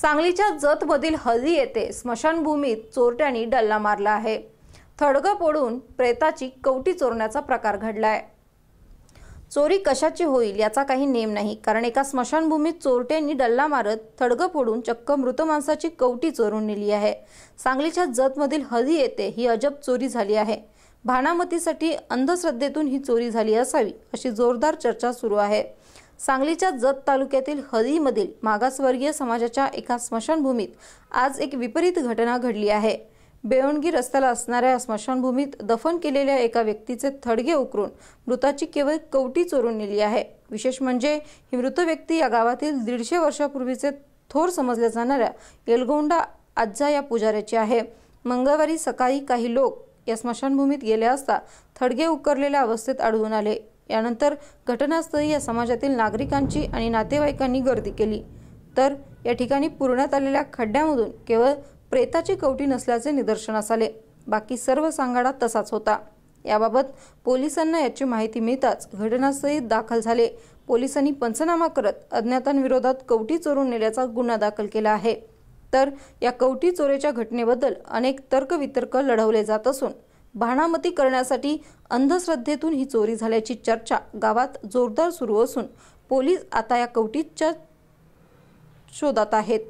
सांगलीच्या जतमधील हल्दी येथे स्मशानभूमीत चोरट्यांनी डल्ला मारला आहे. थडगं पोडून प्रेताची कवटी चोरण्याचा प्रकार घडलाय. चोरी कशाची होईल याचा काही नेम नाही. कारण एका स्मशानभूमीत चोरट्यांनी डल्ला मारत थडगं फोडून चक्क मृत माणसाची कवटी चोरून नेली आहे. सांगलीच्या जतमधील हदी येथे ही अजब चोरी झाली आहे. भानामतीसाठी अंधश्रद्धेतून ही चोरी झाली असावी अशी जोरदार चर्चा सुरू आहे. सांगलीच्या जत तालुक्यातील हदीमधील मागासवर्गीय समाजाच्या एका स्मशानभूमीत आज एक विपरीत घटना घडली आहे. बेवणगी रस्त्याला असणाऱ्या स्मशानभूमीत दफन केलेल्या एका व्यक्तीचे थडगे उकरून मृताची केवळ कवटी चोरून नेली आहे. विशेष म्हणजे ही मृत व्यक्ती या गावातील दीडशे वर्षापूर्वीचे थोर समजल्या जाणाऱ्या येलगोंडा आज्जा या पुजाऱ्याची आहे. मंगळवारी सकाळी काही लोक या स्मशानभूमीत गेले असता थडगे उकरलेल्या अवस्थेत आढळून आले. यानंतर घटनास्थळी या समाजातील नागरिकांची आणि नातेवाईकांनी गर्दी केली. तर या ठिकाणी पुरण्यात आलेल्या खड्ड्यामधून केवळ प्रेताची कवटी नसल्याचे निदर्शनास आले. बाकी सर्व सांगाडा तसाच होता. याबाबत पोलिसांना याची माहिती मिळताच घटनास्थळी दाखल झाले. पोलिसांनी पंचनामा करत अज्ञातांविरोधात कवटी चोरून नेल्याचा गुन्हा दाखल केला आहे. तर या कवटी चोरीच्या घटनेबद्दल अनेक तर्कवितर्क लढवले जात असून भाणामती करण्यासाठी अंधश्रद्धेतून ही चोरी झाल्याची चर्चा गावात जोरदार सुरू असून पोलीस आता या कवटीच्या शोधात आहेत.